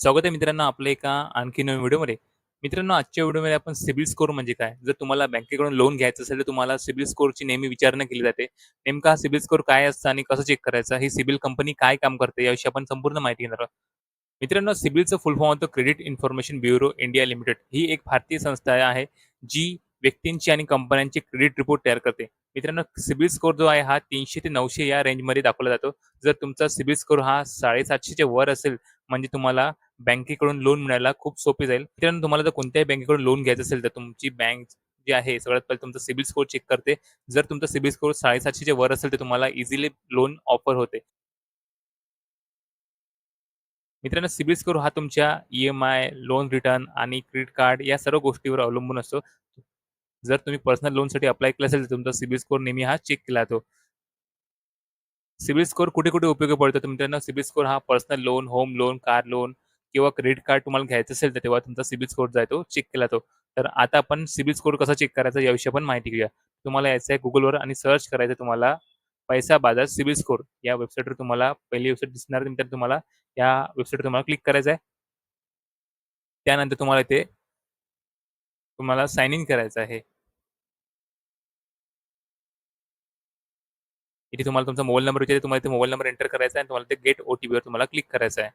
स्वागत आहे मित्रांनो आपल्या एका आणखी नवीन व्हिडिओमध्ये. मित्रांनो आजच्या व्हिडिओमध्ये आपण सिबिल स्कोर म्हणजे काय? जर तुम्हाला बँकेकडून लोन घ्यायचं असेल तर तुम्हाला सिबिल स्कोरची नेहमी विचारणा केली जाते. नेमका हा सिबिल स्कोर काय असतं आणि कसं चेक करायचा? ही सिबिल कंपनी काय काम करते? याविषयी आपण संपूर्ण माहिती घेणार आहोत. मित्रांनो सिबिलचं फुल फॉर्म होतं credit information bureau India limited. ही एक भारतीय संस्था आहे जी व्यक्तींची आणि कंपन्यांची क्रेडिट रिपोर्ट तयार करते. मित्रांनो सिबिल स्कोर जो आहे हा तीनशे ते नऊशे या रेंजमध्ये दाखवला जातो. जर तुमचा सिबिल स्कोर हा साडेसातशेच्या वर असेल म्हणजे तुम्हाला बँकेकडून लोन मिळायला खूप सोपे जाईल. मित्रांनो तुम्हाला जर कोणत्याही बँकेकडून लोन घ्यायचं असेल तर तुमची बँक जी आहे सगळ्यात पहिले तुमचा सिबिल स्कोर चेक करते. जर तुमचा सिबिल स्कोर साडेसातशेच्या वर असेल तर तुम्हाला इझिली लोन ऑफर होते. मित्रांनो सिबिल स्कोर हा तुमच्या ई-एम-आय, लोन रिटर्न आणि क्रेडिट कार्ड या सर्व गोष्टीवर अवलंबून असतो. जर तुम्ही पर्सनल लोनसाठी अप्लाय केलं असेल तर तुमचा सिबिल स्कोर नेहमी हा चेक केला जातो. सिबिल स्कोर कुठे-कुठे उपयोगी पडतो तर मित्रांनो सिबिल स्कोर हा personal loan, home loan, car loan किंवा क्रेडिट कार्ड तुम्हाला घ्यायचं असेल तर तेव्हा तुमचा सिबिल स्कोर जो आहे तो चेक केला जातो. तर आता आपण सिबिल स्कोर कसा चेक करायचा याविषयी आपण माहिती घेऊया. तुम्हाला यायचं आहे गुगलवर आणि सर्च करायचं तुम्हाला पैसा बाजार सिबिल स्कोर या वेबसाईटवर तुम्हाला पहिली वेबसाईट दिसणार नंतर तुम्हाला या वेबसाईटवर तुम्हाला क्लिक करायचं आहे. त्यानंतर तुम्हाला इथे तुम्हाला साइन इन करायचं आहे. इथे तुम्हाला तुमचा मोबाईल नंबर विचारते तुम्हाला इथे मोबाईल नंबर एंटर करायचा आहे आणि तुम्हाला ते गेट ओटीपीवर तुम्हाला क्लिक करायचं आहे.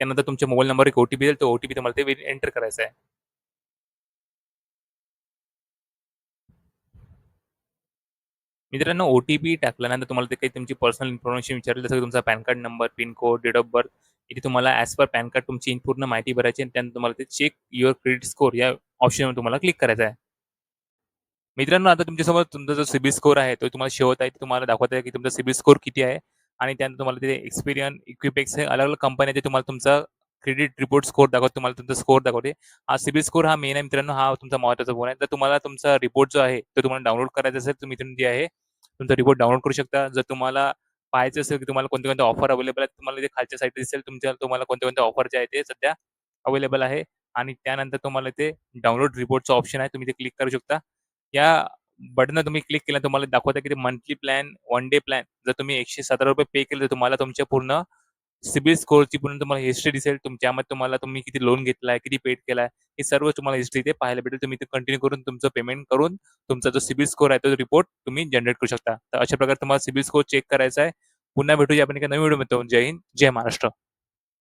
त्यानंतर तुमच्या मोबाईल नंबर एक ओटीपी येईल तो ओटीपी तुम्हाला ते एंटर करायचा आहे. मित्रांनो ओ-टी-पी टाकल्यानंतर तुम्हाला ते काही तुमची पर्सनल इन्फॉर्मेशन विचारेल जसं की तुमचा PAN card number, pin code, date of birth इथे तुम्हाला ॲज पर पॅन कार्ड तुमची पूर्ण माहिती भरायची आणि त्यानंतर तुम्हाला ते चेक युअर क्रेडिट स्कोर या ऑप्शनवर तुम्हाला क्लिक करायचं आहे. मित्रांनो आता तुमच्यासमोर तुमचा जो सिबिल स्कोर आहे तो तुम्हाला शेवत आहे. तुम्हाला दाखवत आहे की तुमचा सिबिल स्कोर किती आहे आणि त्यानंतर तुम्हाला तिथे एक्सपिरियन, इक्विपेक्स हे अलग-अलग कंपन्या ते तुम्हाला तुमचा क्रेडिट रिपोर्ट स्कोर दाखवत तुम्हाला तुमचा स्कोर दाखवते. हा सिबिल स्कोर हा मेन आहे मित्रांनो. हा तुमचा महत्त्वाचा फोन आहे. तर तुम्हाला तुमचा रिपोर्ट जो आहे तो तुम्हाला डाउनलोड करायचा असेल तुम्ही जे आहे तुमचा रिपोर्ट डाउनलोड करू शकता. जर तुम्हाला पाहायचं असेल की तुम्हाला कोणत्या-कोणत्या ऑफर अवेलेबल आहेत तुम्हाला जे खालच्या साईड दिसेल तुमच्या तुम्हाला कोणत्या-कोणत्या ऑफर जे आहे ते सध्या अवेलेबल आहे आणि त्यानंतर तुम्हाला ते डाउनलोड रिपोर्टचं ऑप्शन आहे. तुम्ही ते क्लिक करू शकता. या बटनवर तुम्ही क्लिक केलं तुम्हाला दाखवत आहे की monthly plan, one day plan जर तुम्ही ₹117 पे केले तर तुम्हाला तुमच्या पूर्ण सिबिल स्कोरची पूर्ण तुम्हाला हिस्ट्री दिसेल. तुमच्यामध्ये तुम्हाला तुम्ही किती लोन घेतलाय, किती पेड केलाय हे सर्व तुम्हाला हिस्ट्री ते पाहायला भेटेल. तुम्ही ते कंटिन्यू करून तुमचं पेमेंट करून तुमचा जो सिबिल स्कोर आहे तो रिपोर्ट तुम्ही जनरेट करू शकता. तर अशा प्रकारे तुम्हाला सिबिल स्कोर चेक करायचा आहे. पुन्हा भेटूया आपण एका नवीन व्हिडिओमध्ये. जय हिंद, जय महाराष्ट्र.